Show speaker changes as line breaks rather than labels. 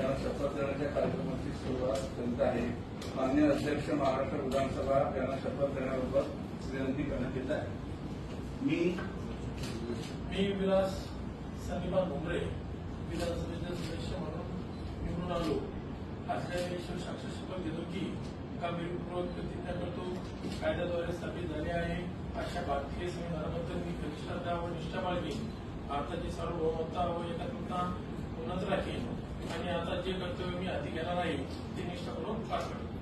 त्यांना शपथ देण्याच्या कार्यक्रमाची सुरुवात करीत आहे. मान्य अध्यक्ष महाराष्ट्र विधानसभा यांना शपथ देण्याबाबत विनंती करण्यात येत आहे.
मी
मी विलास सनिबा भुमरे विधानसभेचे सदस्य म्हणून निवडून आलो. असल्या ईश्वर साक्षर शपथ घेतो की कामगिरीपूर्वक प्रतिज्ञा करतो कायद्याद्वारे स्थापित झाले आहे. अशा भारतीय संविधानाबद्दल मी श्रद्धा व निष्ठा बाळगेन. भारताची सार्वभौमत्ता व एकात्मता जे कर्तव्य मी हाती घेणार आहे ते करून पार पडेल